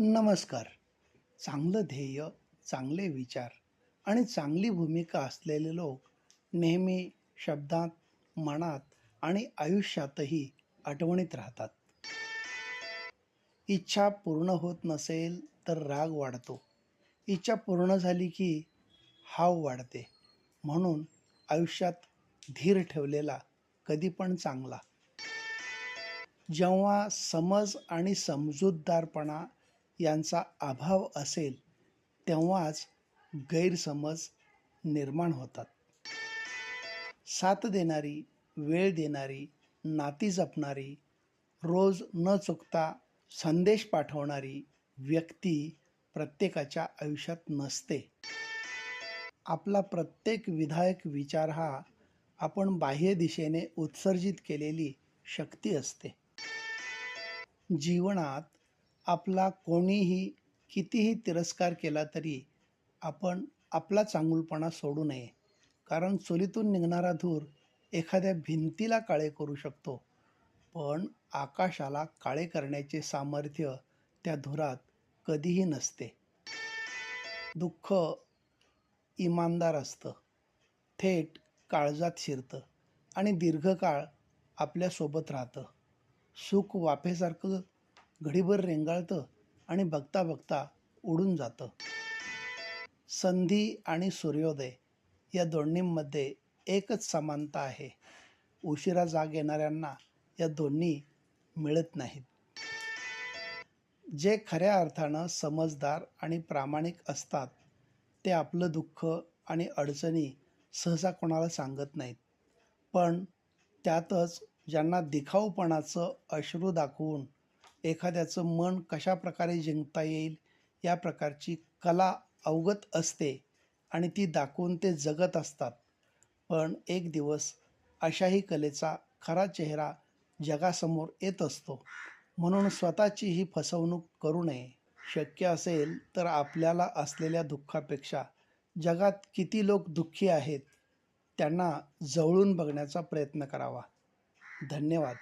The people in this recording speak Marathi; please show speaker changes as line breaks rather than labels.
नमस्कार. चांगलं ध्येय चांगले विचार आणि चांगली भूमिका असलेले लोक नेहमी शब्दात मनात आणि आयुष्यातही आठवणीत राहतात. इच्छा पूर्ण होत नसेल तर राग वाढतो. इच्छा पूर्ण झाली की हाव वाढते. म्हणून आयुष्यात धीर ठेवलेला कधी पण चांगला. जेव्हा समज आणि समजूतदारपणा यांचा अभाव असेल तेव्हाच गैरसमज निर्माण होतात. साथ देणारी वेळ देणारी नाती जपणारी रोज न चुकता संदेश पाठवणारी व्यक्ती प्रत्येकाच्या आयुष्यात नसते. आपला प्रत्येक विधायक विचार हा आपण बाह्य दिशेने उत्सर्जित केलेली शक्ती असते. जीवनात आपला कोणीही कितीही तिरस्कार केला तरी आपण आपला चांगुलपणा सोडू नये. कारण चुलीतून निघणारा धूर एखाद्या भिंतीला काळे करू शकतो. पण आकाशाला काळे करण्याचे सामर्थ्य त्या धुरात कधीही नसते. दुःख इमानदार असतं. थेट काळजात शिरतं आणि दीर्घकाळ आपल्यासोबत राहतं. सुख वाफेसारखं घडीभर रेंगाळतं आणि बघता बघता उडून जातं. संधी आणि सूर्योदय या दोन्हींमध्ये एकच समानता आहे. उशिरा जाग येणाऱ्यांना या दोन्ही मिळत नाहीत. जे खऱ्या अर्थानं समजदार आणि प्रामाणिक असतात ते आपलं दुःख आणि अडचणी सहसा कोणाला सांगत नाहीत. पण त्यातच ज्यांना दिखाऊपणाचं अश्रू दाखवून एखाद्याचं मन कशा प्रकारे जिंकता येईल या प्रकारची कला अवगत असते आणि ती दाखवून ते जगत असतात. पण एक दिवस अशाही कलेचा खरा चेहरा जगासमोर येत असतो. म्हणून स्वतःची ही फसवणूक करू नये. शक्य असेल तर आपल्याला असलेल्या दुःखापेक्षा जगात किती लोक दुःखी आहेत त्यांना जवळून बघण्याचा प्रयत्न करावा. धन्यवाद.